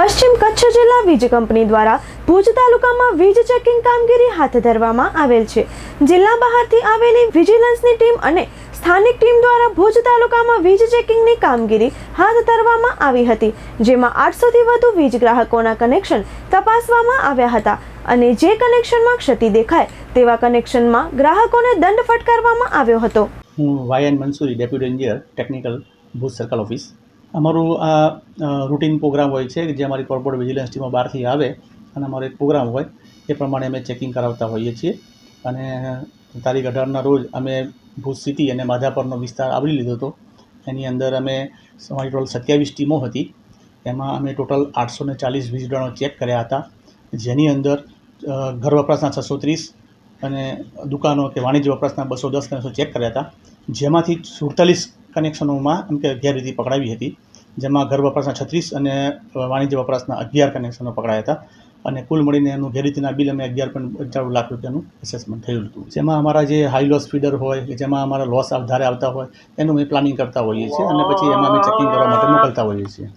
પશ્ચિમ કચ્છ જિલ્લા વીજ કંપની દ્વારા ભુજ તાલુકામાં વીજ ચેકિંગ કામગીરી હાથ ધરવામાં આવેલ છે. જિલ્લા બહારથી આવેલી વિજિલન્સની ટીમ અને સ્થાનિક ટીમ દ્વારા ભુજ તાલુકામાં વીજ ચેકિંગની કામગીરી હાથ ધરવામાં આવી હતી, જેમાં આઠસોથી વધુ વીજ ગ્રાહકોના કનેક્શન તપાસવામાં આવ્યા હતા અને જે કનેક્શનમાં ક્ષતિ દેખાય તેવા કનેક્શનમાં ગ્રાહકોને દંડ ફટકારવામાં આવ્યો હતો. હું વાયન Mansuri, deputy engineer, technical, Bhuj circle office. અમારું આ રૂટીન પ્રોગ્રામ હોય છે કે જે અમારી કોર્પોરેટ વિજિલન્સ ટીમો બહારથી આવે અને અમારો એક પ્રોગ્રામ હોય એ પ્રમાણે અમે ચેકિંગ કરાવતા હોઈએ છીએ. અને તારીખ અઢારના રોજ અમે ભુજ સિટી અને માધાપરનો વિસ્તાર આવરી લીધો હતો. એની અંદર અમે, અમારી ટોટલ સત્યાવીસ ટીમો હતી. એમાં અમે ટોટલ આઠસો ને ચાલીસ વીજળાનો ચેક કર્યા હતા. જેની અંદર ઘર વપરાશના છસો ત્રીસ અને દુકાનો કે વાણિજ્ય વપરાશના બસો દસ ત્રણસો ચેક કર્યા હતા. જેમાંથી સુડતાલીસ કનેક્શનોમાં એમ કે ગેરરીતિ પકડાવી હતી, જેમાં ઘર વપરાશના છત્રીસ અને વાણિજ્ય વપરાશના અગિયાર કનેક્શનો પકડાયા હતા. અને કુલ મળીને એનું ગેરરીતિના બિલ અમે અગિયાર પોઈન્ટ પંચાણું લાખ રૂપિયાનું એસેસમેન્ટ થયું હતું. જેમાં અમારા જે હાઈ લોસ ફીડર હોય, કે જેમાં અમારા લોસ વધારે આવતા હોય, એનું અમે પ્લાનિંગ કરતા હોઈએ છીએ અને પછી એમાં અમે ચેકિંગ કરવા માટે મોકલતા હોઈએ છીએ.